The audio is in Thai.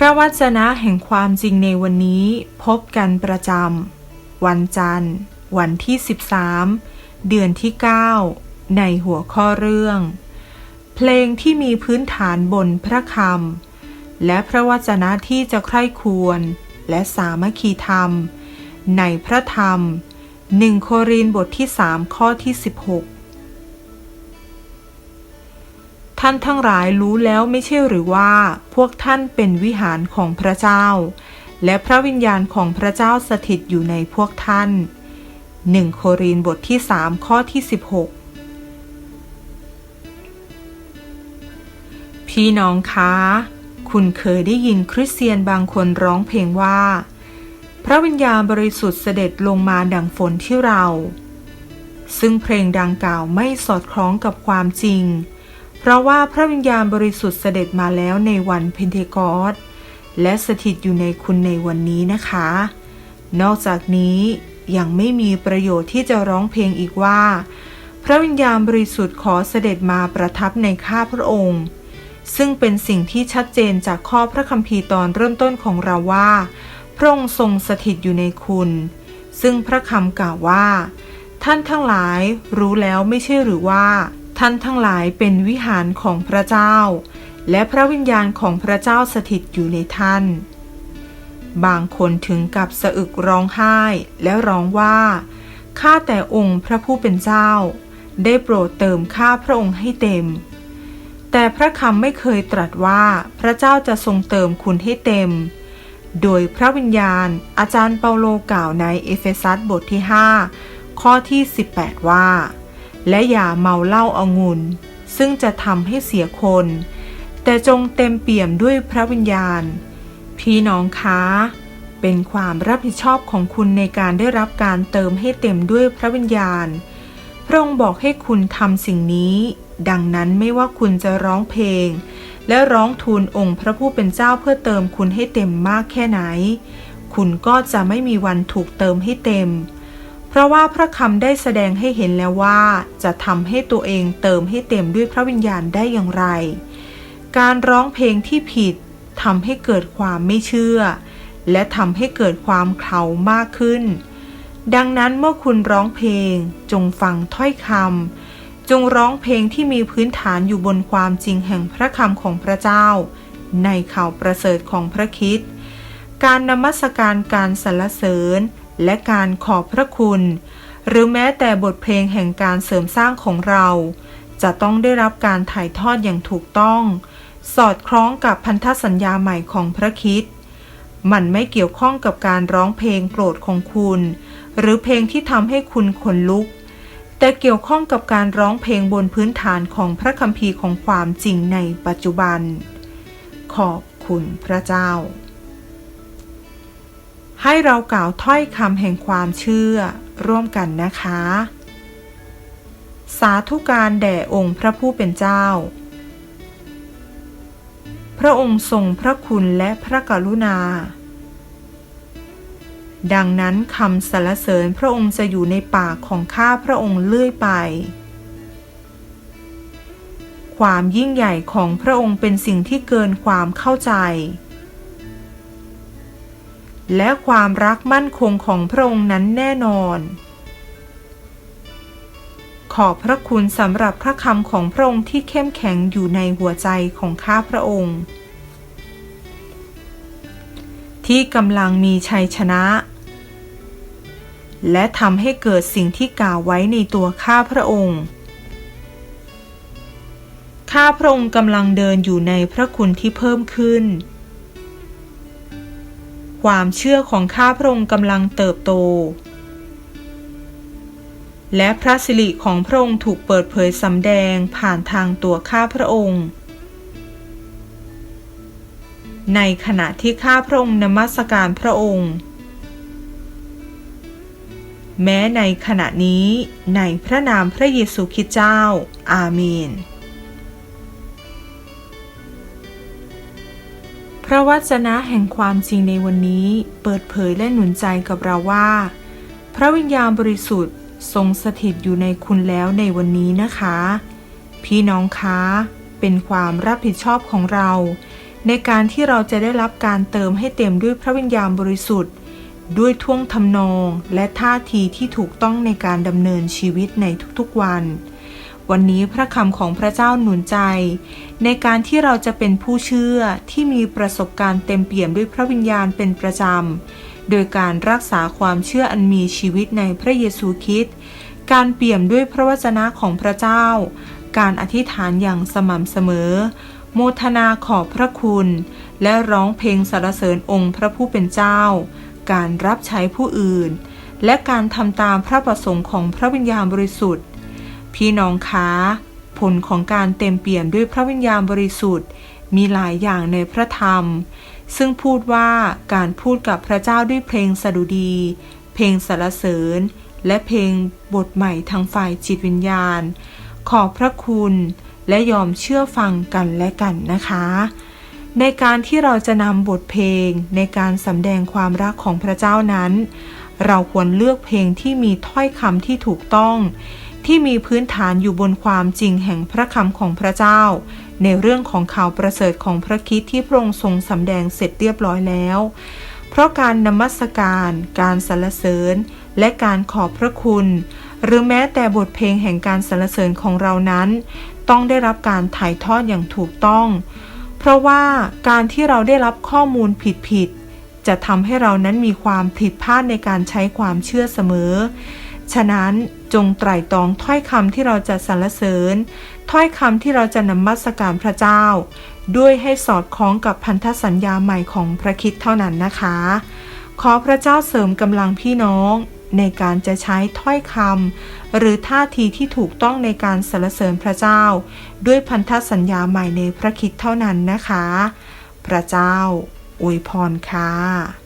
พระวจนะแห่งความจริงในวันนี้พบกันประจำวันจันทร์ วันที่ 13 เดือนที่ 9 ในหัวข้อเรื่อง เพลงที่มีพื้นฐานบนพระคำและพระวจนะที่จะใคร่ควร และสามัคคีธรรม ในพระธรรม 1 โครินบทที่ 3 ข้อที่ 16 ท่านทั้งหลายรู้แล้วไม่ใช่หรือว่า พวกท่านเป็นวิหารของพระเจ้า และพระวิญญาณของพระเจ้าสถิตอยู่ในพวกท่าน 1 โครินบทที่ 3 ข้อที่ 16 พี่น้องคะ คุณเคยได้ยินคริสเตียนบางคนร้องเพลงว่า พระวิญญาณบริสุทธิ์เสด็จลงมาดังฝนที่เรา ซึ่งเพลงดังกล่าวไม่สอดคล้องกับความจริง เพราะว่าพระวิญญาณบริสุทธิ์เสด็จมาแล้วในวันเพนเทคอสต์และสถิตอยู่ในคุณในวันนี้นะคะ นอกจากนี้ยังไม่มีประโยชน์ที่จะร้องเพลงอีกว่า พระวิญญาณบริสุทธิ์ขอเสด็จมาประทับในข้าพระองค์ ซึ่งเป็นสิ่งที่ชัดเจนจากข้อพระคัมภีร์ตอนเริ่มต้นของเราว่า พระองค์ทรงสถิตอยู่ในคุณ ซึ่งพระคำกล่าวว่า ท่านทั้งหลายรู้แล้วไม่ใช่หรือว่า ท่านทั้งหลายเป็นวิหารของพระเจ้า และพระวิญญาณของพระเจ้าสถิตอยู่ในท่าน บางคนถึงกับสะอึกร้องไห้และร้องว่า ข้าแต่องค์พระผู้เป็นเจ้า ได้โปรดเติมข้าพระองค์ให้เต็ม แต่พระคำไม่เคยตรัสว่าพระเจ้าจะทรงเติมคุณให้เต็ม โดยพระวิญญาณอาจารย์เปาโลกล่าวในเอเฟซัสบทที่ 5 ข้อที่ 18 ว่า และอย่าเมาเหล้าอางุ่นซึ่งจะทำให้เสียคน แต่จงเต็มเปี่ยมด้วยพระวิญญาณ พี่น้องคะเป็นความรับผิดชอบของคุณในการได้รับการเติมให้เต็มด้วยพระวิญญาณ พระองค์บอกให้คุณทำสิ่งนี้ ดังนั้นไม่ว่าคุณจะร้องเพลง และร้องทูลองค์พระผู้เป็นเจ้าเพื่อเติมคุณให้เต็มมากแค่ไหน คุณก็จะไม่มีวันถูกเติมให้เต็ม เพราะว่าพระคำได้แสดงให้เห็นแล้วว่าจะทำให้ตัวเองเติมให้เต็มด้วยพระวิญญาณได้อย่างไร การร้องเพลงที่ผิดทำให้เกิดความไม่เชื่อ และทำให้เกิดความเขามากขึ้น ดังนั้นเมื่อคุณร้องเพลง จงฟังถ้อยคำจงร้องเพลงที่มีพื้นฐานอยู่บนความจริงแห่งพระคำของพระเจ้า ในข่าวประเสริฐของพระคิดการนมัสการการสรรเสริญ และการขอบพระคุณ หรือแม้แต่บทเพลงแห่งการเสริมสร้างของเรา จะต้องได้รับการถ่ายทอดอย่างถูกต้อง สอดคล้องกับพันธสัญญาใหม่ของพระคิดมันไม่เกี่ยวข้องกับการร้องเพลงโปรดของคุณ หรือเพลงที่ทำให้คุณขนลุก แต่เกี่ยวข้องกับการร้องเพลงบนพื้นฐานของพระคัมภีร์ของความจริงในปัจจุบัน ขอบคุณพระเจ้า ให้เรากล่าวถ้อยคำแห่งความเชื่อร่วมกันนะคะ สาธุการแด่องค์พระผู้เป็นเจ้า พระองค์ทรงพระคุณและพระกรุณา ดังนั้นคำสรรเสริญพระองค์จะอยู่ในปากของข้าพระองค์เลื่อยไป ความยิ่งใหญ่ของพระองค์เป็นสิ่งที่เกินความเข้าใจ และความรักมั่นคงของพระองค์นั้นแน่นอน ขอบพระคุณสำหรับพระคำของพระองค์ที่เข้มแข็งอยู่ในหัวใจของข้าพระองค์ ที่กำลังมีชัยชนะ และทำให้เกิดสิ่งที่กล่าวไว้ในตัวข้าพระองค์ข้าพระองค์กำลังเดินอยู่ในพระคุณที่เพิ่มขึ้น ความเชื่อของข้าพระองค์กำลังเติบโต และพระสิริของพระองค์ถูกเปิดเผยสำแดงผ่านทางตัวข้าพระองค์ ในขณะที่ข้าพระองค์นมัสการพระองค์ แม้ในขณะนี้ในพระนามพระเยซูคริสต์เจ้า อาเมน พระวจนะแห่งความจริงในวันนี้เปิดเผยและหนุนใจกับเราว่า พระวิญญาณบริสุทธิ์ทรงสถิตอยู่ในคุณแล้วในวันนี้นะคะ พี่น้องคะเป็นความรับผิดชอบของเรา ในการที่เราจะได้รับการเติมให้เต็มด้วยพระวิญญาณบริสุทธิ์ ด้วยท่วงทำนองและท่าทีที่ถูกต้องในการดำเนินชีวิตในทุกๆวัน วันนี้พระคำของพระเจ้าหนุนใจ ในการที่เราจะเป็นผู้เชื่อที่มีประสบการณ์เต็มเปี่ยมด้วยพระวิญญาณเป็นประจำ โดยการรักษาความเชื่ออันมีชีวิตในพระเยซูคริสต์การเปี่ยมด้วยพระวจนะของพระเจ้า การอธิษฐานอย่างสม่ำเสมอ โมทนาขอบพระคุณ และร้องเพลงสรรเสริญองค์พระผู้เป็นเจ้า การรับใช้ผู้อื่น และการทำตามพระประสงค์ของพระวิญญาณบริสุทธิ์ พี่น้องคะผลของการเต็มเปี่ยมด้วยพระวิญญาณบริสุทธิ์ มีหลายอย่างในพระธรรม ซึ่งพูดว่าการพูดกับพระเจ้าด้วยเพลงสดุดี เพลงสรรเสริญ และเพลงบทใหม่ทางฝ่ายจิตวิญญาณ ขอบพระคุณและยอมเชื่อฟังกันและกันนะคะ ในการที่เราจะนำบทเพลงในการสำแดงความรักของพระเจ้านั้น เราควรเลือกเพลงที่มีถ้อยคำที่ถูกต้อง ที่มีพื้นฐานอยู่บนความจริงแห่งพระคำของพระเจ้า ในเรื่องของข่าวประเสริฐของพระคิดที่พระองค์ทรงสำแดงเสร็จเรียบร้อยแล้ว เพราะการนมัสการ การสรรเสริญ และการขอบพระคุณ หรือแม้แต่บทเพลงแห่งการสรรเสริญของเรานั้น ต้องได้รับการถ่ายทอดอย่างถูกต้อง เพราะว่าการที่เราได้รับข้อมูลผิดๆจะทำให้เรานั้นมีความผิดพลาดในการใช้ความเชื่อเสมอ ฉะนั้นจงไตร่ตรองถ้อยคำที่เราจะสรรเสริญ ถ้อยคำที่เราจะนมัสการพระเจ้า ด้วยให้สอดคล้องกับพันธสัญญาใหม่ของพระคิดเท่านั้นนะคะ ขอพระเจ้าเสริมกำลังพี่น้องในการจะใช้ถ้อยคำหรือท่าทีที่ถูกต้องในการสรรเสริญพระเจ้า ด้วยพันธสัญญาใหม่ในพระคิดเท่านั้นนะคะ พระเจ้าอวยพรค่ะ